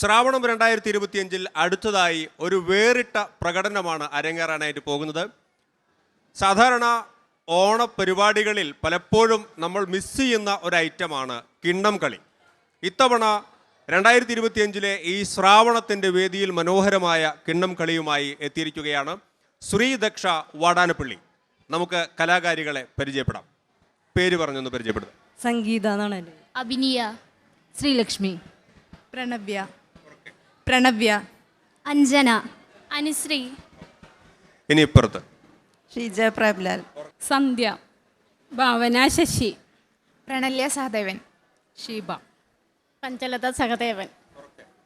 ശ്രാവണം രണ്ടായിരത്തി ഇരുപത്തിയഞ്ചിൽ അടുത്തതായി ഒരു വേറിട്ട പ്രകടനമാണ് അരങ്ങേറാനായിട്ട് പോകുന്നത്. സാധാരണ ഓണപരിപാടികളിൽ പലപ്പോഴും നമ്മൾ മിസ് ചെയ്യുന്ന ഒരു ഐറ്റമാണ് കിണ്ണം കളി. ഇത്തവണ രണ്ടായിരത്തി ഇരുപത്തിയഞ്ചിലെ ഈ ശ്രാവണത്തിന്റെ വേദിയിൽ മനോഹരമായ കിണ്ണം കളിയുമായി എത്തിയിരിക്കുകയാണ് ശ്രീദക്ഷ വാടാനപ്പള്ളി. നമുക്ക് കലാകാരികളെ പരിചയപ്പെടാം. പേര് പറഞ്ഞൊന്ന് പരിചയപ്പെടുത്താം സംഗീത എന്നാണ്. അഭിനിയ. ശ്രീലക്ഷ്മി. പ്രണവ്യ. പ്രണവ്യ. അഞ്ജന. അനുശ്രീ. ഇനി ഇപ്പുറത്ത് ഷീജ പ്രഭ്ലാൽ സന്ധ്യ. ഭാവന ശശി. പ്രണല്യ സഹദേവൻ. ഷീബ. പഞ്ചലത സഹദേവൻ.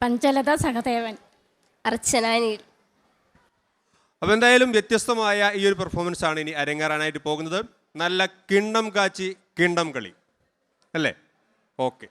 പഞ്ചലത സഹദേവൻ. അർച്ചനാനിൽ അപ്പോൾ എന്തായാലും വ്യത്യസ്തമായ ഈ ഒരു പെർഫോമൻസ് ആണ് ഇനി അരങ്ങേറാനായിട്ട് പോകുന്നത്. നല്ല കിണ്ണം കാച്ചി കിണ്ണം കളി. അല്ലേ? ഓക്കെ.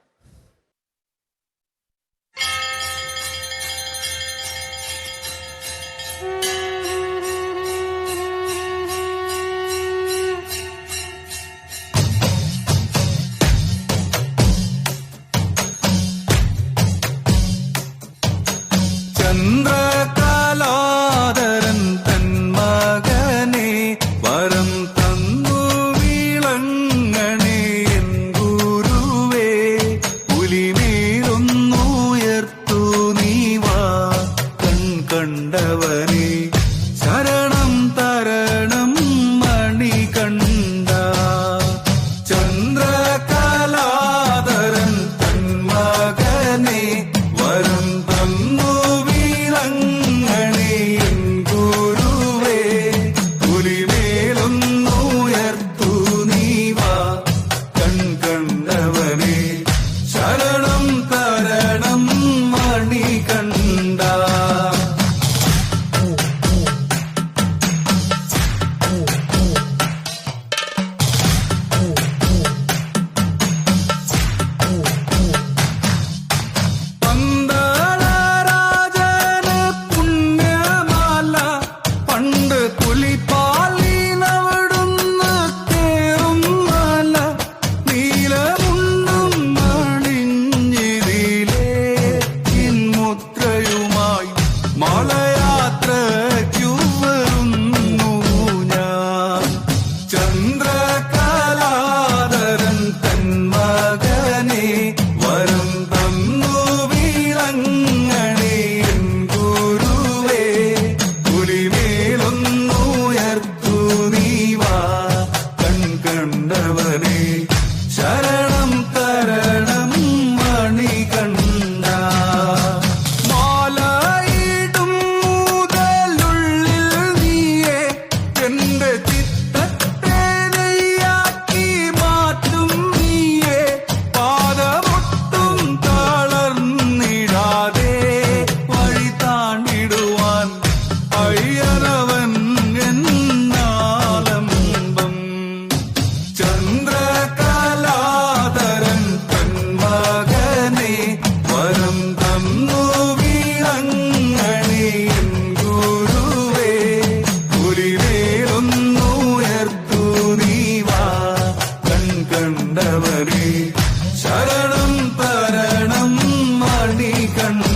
കണ്ടവനെ ശരണം പരണം മണി കണ്ട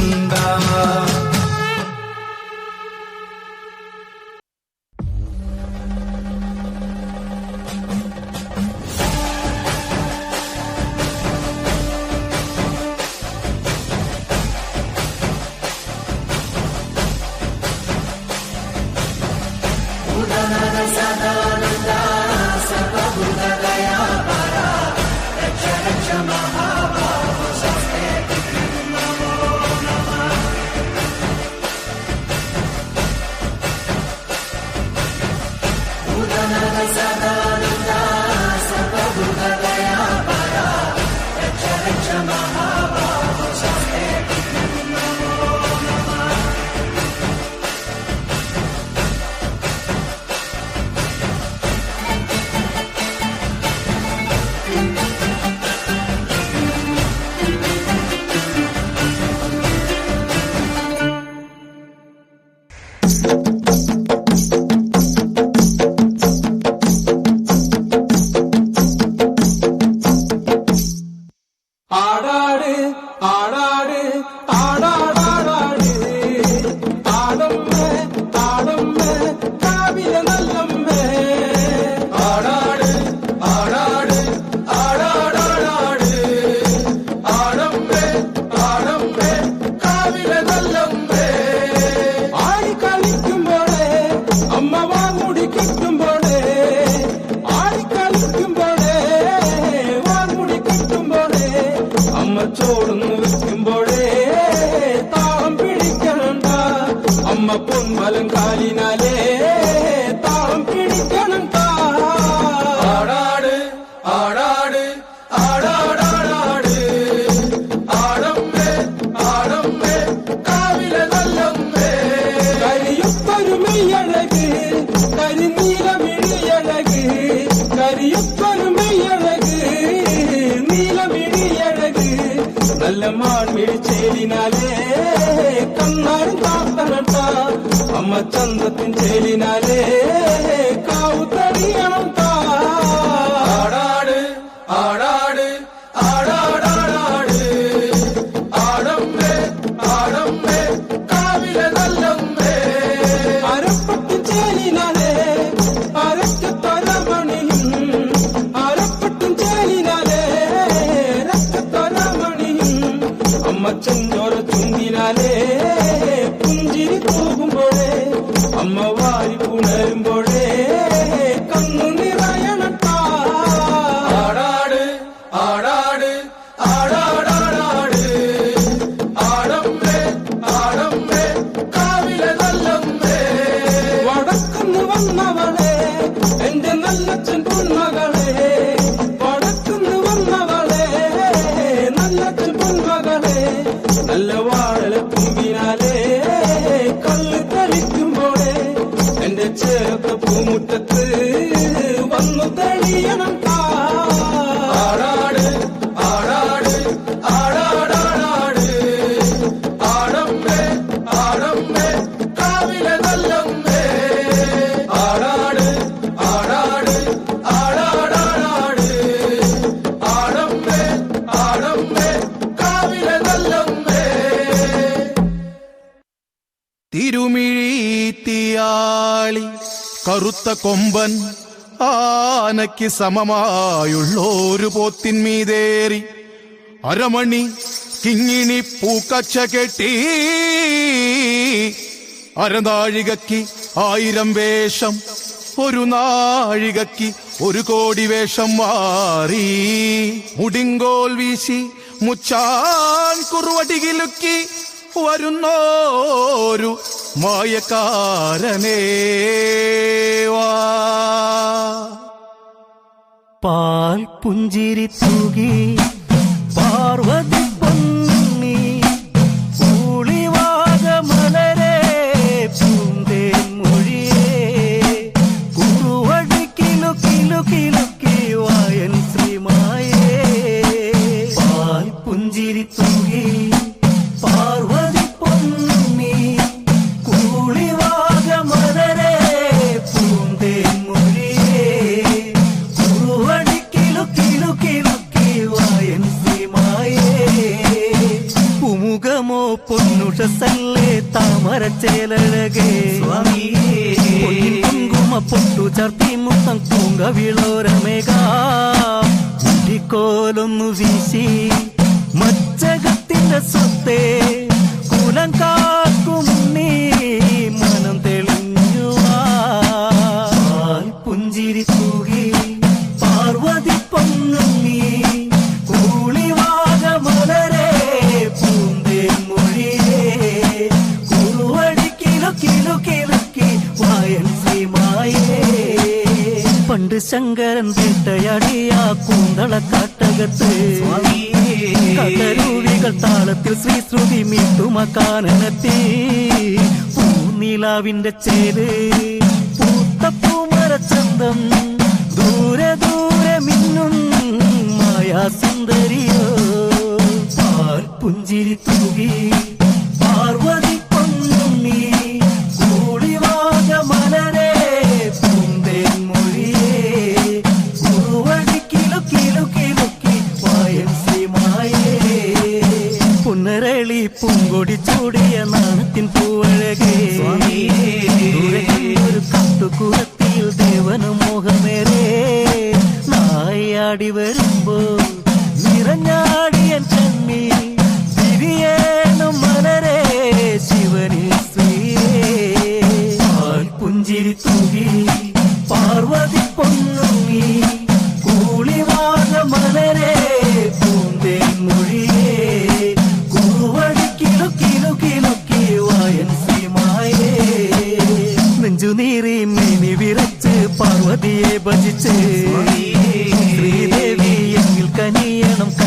நம்ம பொன்மலங்காலினாலே தாம் பிடிக்கணும் ஆடாடு ஆடாடு ஆடாடாடாடு. ஆடம்மே ஆடம்மே காவில நல்லம்மே கரியப்பருமை அழகு கரிநீலமிழி அழகு கரியப்பருமை அழகு நீலமிழி அழகு. நல்ல மான் மிழிச்சேலினாலே అన్నాడు తాతనట అమ్మ చందతిని చేలినాలే కావుతని అనంత ఆడాడు ఆడాడు ఆడాడాడాడు ఆడంబే ఆడంబే కావిల నల్లంబే అరపట్టు చేలినాలే అరక్క తొరమణియం అరపట్టు చేలినాలే రక్క తొరమణియం అమ్మ చందోర చుందినాలే ചേർത്ത കറുത്ത കൊമ്പൻ ആനയ്ക്ക് സമമായുള്ളോരു പോത്തിന്മീതേറി അരമണി കിങ്ങിണി പൂക്കച്ച കെട്ടി. അരനാഴികക്ക് ആയിരം വേഷം ഒരു നാഴികക്ക് ഒരു കോടി വേഷം മാറി മുടിങ്കോൽ വീശി മുച്ചാൻ കുറുവടികിലുക്കി വരുന്നോരു മായക്കാരനേ വാ. പാൽ പുഞ്ചിരി തൂകി പാർവതി ചർത്തി മുത്തം തൂങ്ക വിളോരമേക മുടിക്കോലൊന്നു വീശി മച്ചകത്തിന്റെ സ്വത്തേ. കുലം പണ്ട് ശങ്കരൻ തിട്ടയടിയാ കൂന്തള കാട്ടകത്ത്. കഥരൂവികൾ താളത്തിൽ ശ്രീശ്രുതി മീട്ടുമക്കാനെത്തി പൂനിലാവിന്റെ ചേര് പൂത്ത പൂമരച്ചന്തം ദൂരെ ദൂരെ മിന്നും മായാസുന്ദരിയോ. പാൽ പുഞ്ചിരി തൂകി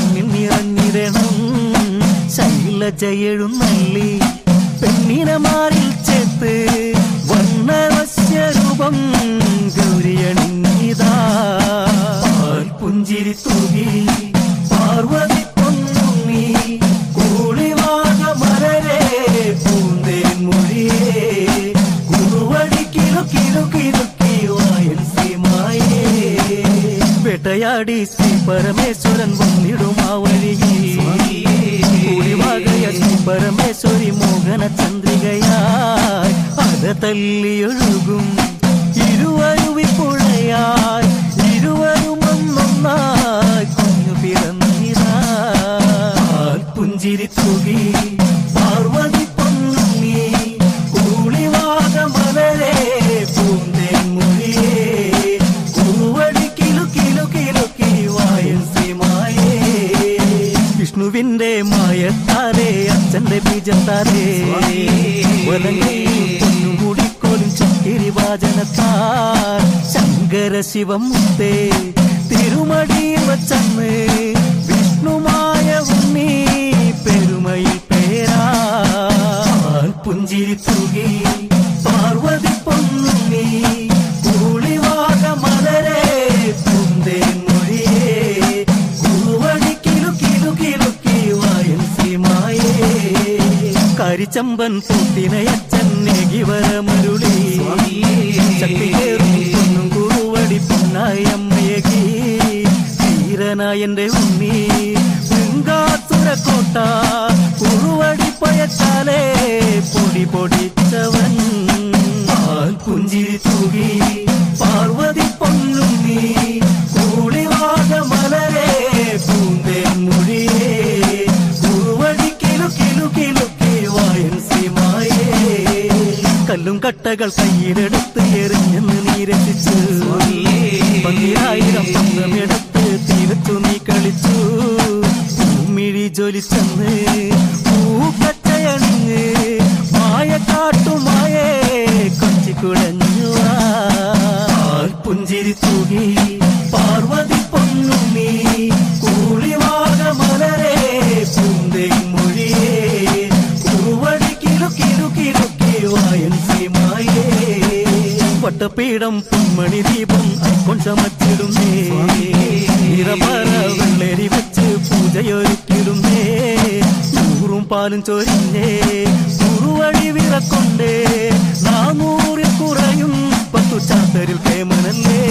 കണ്ണിൽ നിറഞ്ഞിടണം. ശൈലജയെഴുന്നള്ളി പെണ്ണിനെ മാറിൽ ചേർത്ത് വർണവശ്യരൂപം ഗൗരിയണിഞ്ഞിതാ. പുഞ്ചിരി തൂകി പാർവതി വേട്ടയാടി ശ്രീ പരമേശ്വരൻ വന്നിടും ആ വഴിയിൽ. ശ്രീ പരമേശ്വരി മോഹന ചന്ദ്രികയായി. അത തല്ലിയൊഴുകും പുഞ്ചിരി തൂകി പാർവതി ശിവം മുത്തേ തിരുമടിയിൽ വച്ചന്ന് വിഷ്ണുമായ ഉണ്ണി പെരുമയിൽ പേരാ. പുഞ്ചിരി തൂകി പാർവതി പൊന്നുണ്ണി കൂളിവാക മലരെ പൂന്തേൻ മൊഴിയേ. കുറുവടി കിലു കിലു കിലുക്കി വായൻ കരിച്ചമ്പൻ പൂത്തിനയച്ചൻ നെകിവരമരുളി. ശക്തിയേറും പൊന്നായി അമ്മയകി ധീരനായന്റെ ഉണ്ണി. ശൃംഗാസുരക്കോട്ട കുറുവടി പയച്ചാലേ പൊടി പൊടിച്ചവൻ. പാൽ പുഞ്ചിരി തൂകി പാർവതി പൊന്നുണ്ണി കൂളിവാക മലരെ പൂന്തേൻ മുഴിയേ. കുറുവടി കിലു കിലു കിലുക്കി വായൻ സിമായേ കല്ലും കട്ടകൾ കയ്യിലെടുത്ത് രസിച്ചു പന്തിരായിരം പന്തമെടുത്ത് തീരത്തു നീ കളിച്ചു. ഭൂമിഴി ജോലി പൂക്കച്ചയണിഞ്ഞ് പാലും ചൊരിഞ്ഞേ കുറുവഴി വിറക്കൊണ്ടേ നാനൂറിൽ കുറയും പത്തു ചാത്തരിൽ കേമനല്ലേ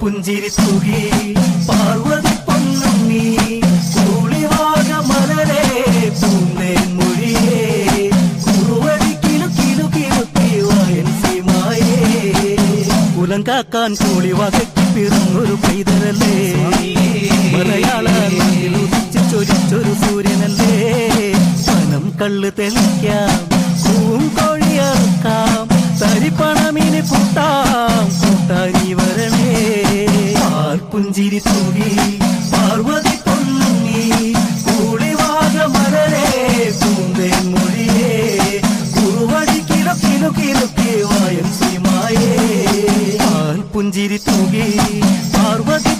പുഞ്ചിരി സുഖി പാർവതി പൊന്നുണ്ണി കൂളിവാക മലരെ പൂന്നേ മൊഴിയേ കുറുവഴി കിലു കിലു കിലുക്കി വായൻ സീമായേ. കുലം കാക്കാൻ കൂളിവാകയ്ക്ക് പിറന്നൊരു പൈതരല്ലേ മലയാള ചൊരിച്ചൊരു സൂര്യനല്ലേ പണം കള്ള് തെളിക്കാം പൂവും കോഴിയറുക്കാം തരിപ്പണമിന് കൂട്ടാം കൂട്ടാരി വരണേ. പാർപ്പുഞ്ചിരി പുഞ്ചിരി തൂകി പാർവതി പൊന്നി കൂളിവാക മരണേ പൂന്തേൻ മൊഴിയേ. കുറുവടി കിടക്കിലു കിടക്കി വായം സീമായേ. പാർപ്പുഞ്ചിരി പുഞ്ചിരി തൂകി പാർവതി